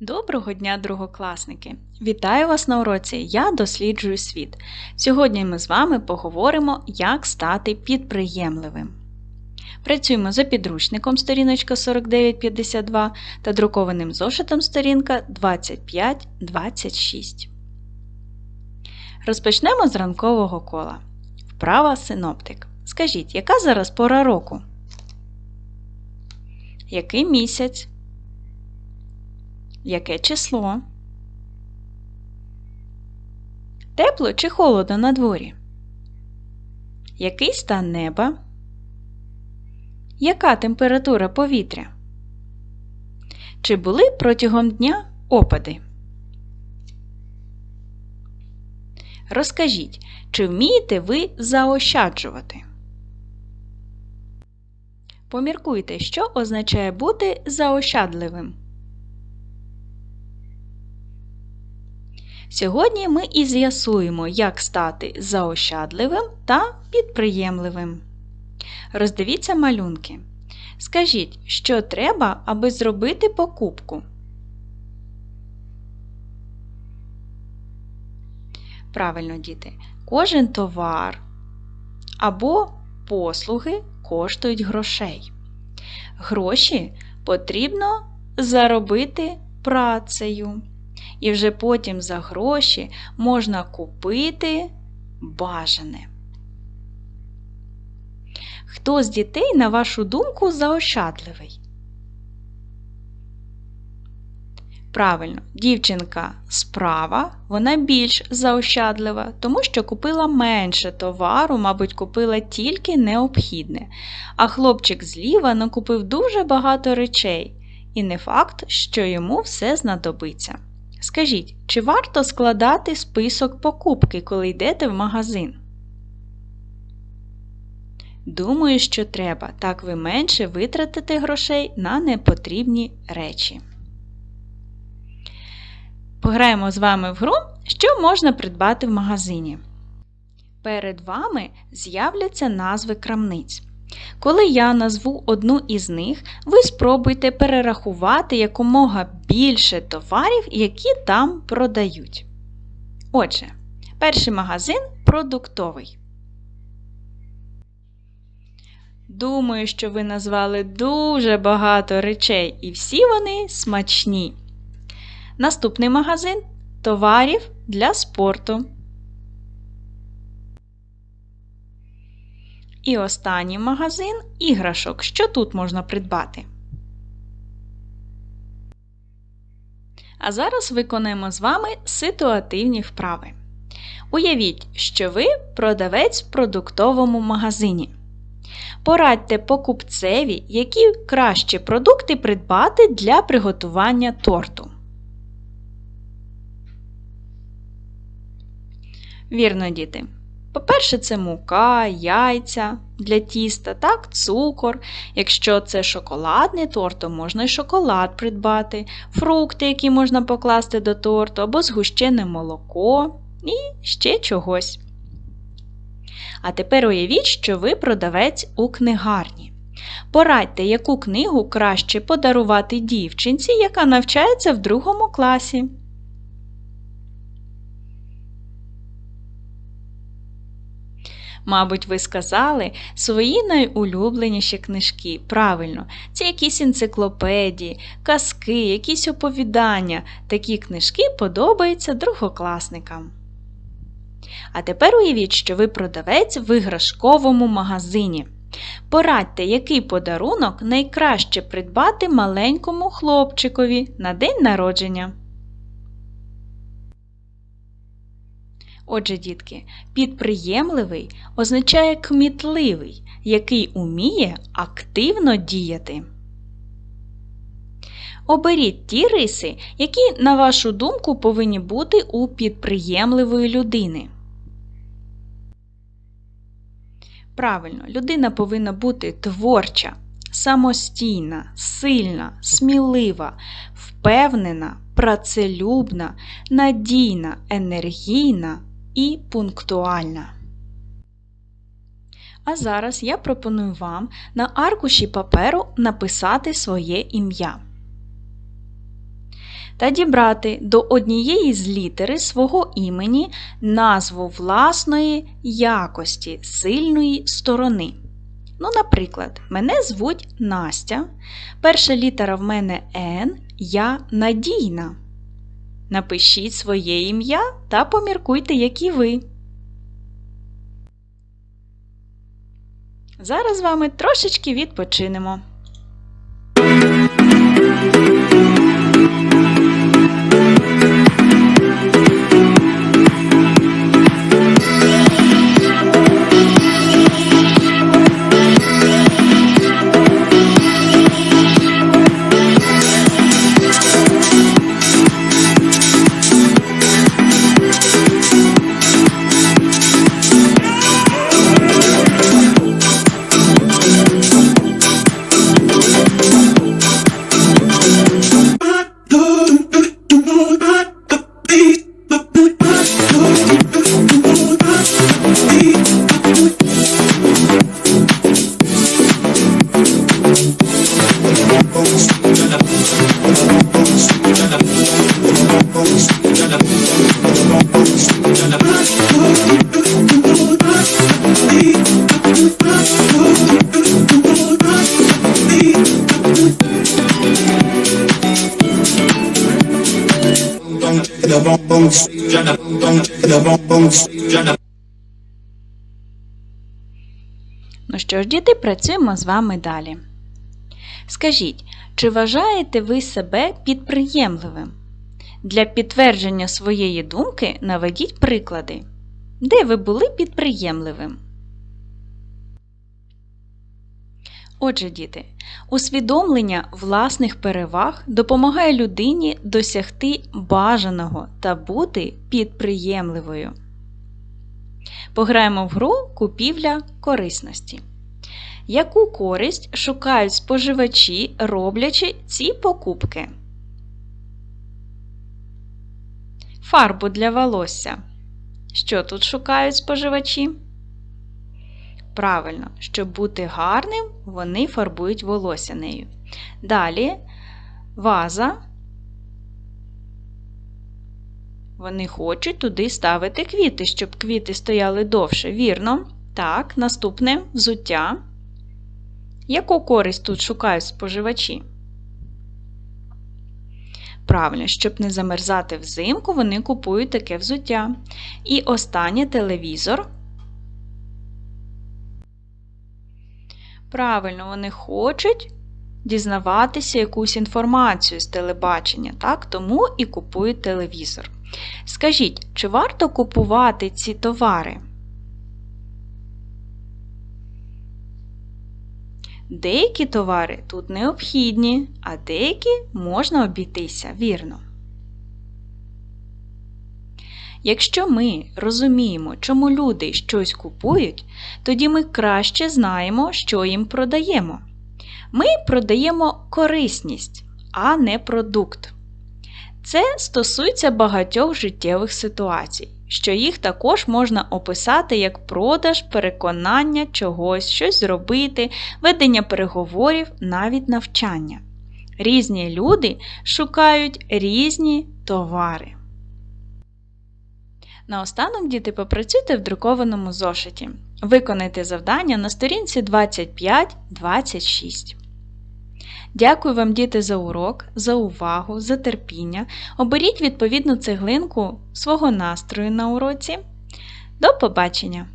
Доброго дня, другокласники! Вітаю вас на уроці Я досліджую світ. Сьогодні ми з вами поговоримо, як стати підприємливим. Працюємо за підручником сторіночка 4952 та друкованим зошитом сторінка 2526. Розпочнемо з ранкового кола. Вправа синоптик. Скажіть, яка зараз пора року? Який місяць? Яке число? Тепло чи холодно на дворі? Який стан неба? Яка температура повітря? Чи були протягом дня опади? Розкажіть, чи вмієте ви заощаджувати? Поміркуйте, що означає бути заощадливим. Сьогодні ми і з'ясуємо, як стати заощадливим та підприємливим. Роздивіться малюнки. Скажіть, що треба, аби зробити покупку. Правильно, діти, кожен товар або послуги коштують грошей. Гроші потрібно заробити працею. І вже потім за гроші можна купити бажане. Хто з дітей, на вашу думку, заощадливий? Правильно, дівчинка справа, вона більш заощадлива, тому що купила менше товару, мабуть, купила тільки необхідне. А хлопчик зліва накупив дуже багато речей, і не факт, що йому все знадобиться. Скажіть, чи варто складати список покупки, коли йдете в магазин? Думаю, що треба, так ви менше витратите грошей на непотрібні речі. Пограємо з вами в гру, що можна придбати в магазині. Перед вами з'являться назви крамниць. Коли я назву одну із них, ви спробуйте перерахувати якомога більше товарів, які там продають. Отже, перший магазин продуктовий. Думаю, що ви назвали дуже багато речей, і всі вони смачні. Наступний магазин товарів для спорту. І останній магазин іграшок. Що тут можна придбати? А зараз виконаємо з вами ситуативні вправи. Уявіть, що ви продавець в продуктовому магазині. Порадьте покупцеві, які кращі продукти придбати для приготування торту. Вірно, діти. По-перше, це мука, яйця для тіста, так, цукор. Якщо це шоколадний торт, то можна і шоколад придбати, фрукти, які можна покласти до торту, або згущене молоко і ще чогось. А тепер уявіть, що ви продавець у книгарні. Порадьте, яку книгу краще подарувати дівчинці, яка навчається в другому класі. Мабуть, ви сказали свої найулюбленіші книжки. Правильно, це якісь енциклопедії, казки, якісь оповідання. Такі книжки подобаються другокласникам. А тепер уявіть, що ви продавець в іграшковому магазині. Порадьте, який подарунок найкраще придбати маленькому хлопчикові на день народження. Отже, дітки, підприємливий означає кмітливий, який уміє активно діяти. Оберіть ті риси, які, на вашу думку, повинні бути у підприємливої людини. Правильно, людина повинна бути творча, самостійна, сильна, смілива, впевнена, працелюбна, надійна, енергійна і пунктуальна. А зараз я пропоную вам на аркуші паперу написати своє ім'я. та дібрати до однієї з літери свого імені назву власної якості, сильної сторони. Ну, наприклад, мене звуть Настя. Перша літера в мене Н, я надійна. Напишіть своє ім'я та поміркуйте, які ви. Зараз з вами трошечки відпочинемо. Ну що ж, діти, працюємо з вами далі. Скажіть, чи вважаєте ви себе підприємливим? Для підтвердження своєї думки наведіть приклади. Де ви були підприємливим? Отже, діти, усвідомлення власних переваг допомагає людині досягти бажаного та бути підприємливою. Пограємо в гру купівля корисності. Яку користь шукають споживачі, роблячи ці покупки? Фарбу для волосся. Що тут шукають споживачі? Правильно, щоб бути гарним, вони фарбують волосся нею. Далі ваза. Вони хочуть туди ставити квіти, щоб квіти стояли довше. Вірно. Так, наступне взуття. Яку користь тут шукають споживачі? Правильно, щоб не замерзати взимку, вони купують таке взуття. І останнє телевізор. Правильно, вони хочуть дізнаватися якусь інформацію з телебачення, так? тому і купують телевізор. Скажіть, чи варто купувати ці товари? Деякі товари тут необхідні, а деякі можна обійтися, вірно. Якщо ми розуміємо, чому люди щось купують, тоді ми краще знаємо, що їм продаємо. Ми продаємо корисність, а не продукт. Це стосується багатьох життєвих ситуацій, що їх також можна описати як продаж, переконання чогось, щось зробити, ведення переговорів, навіть навчання. Різні люди шукають різні товари. Наостанок, діти, попрацюйте в друкованому зошиті. Виконайте завдання на сторінці 25-26. Дякую вам, діти, за урок, за увагу, за терпіння. Оберіть відповідну цеглинку свого настрою на уроці. До побачення!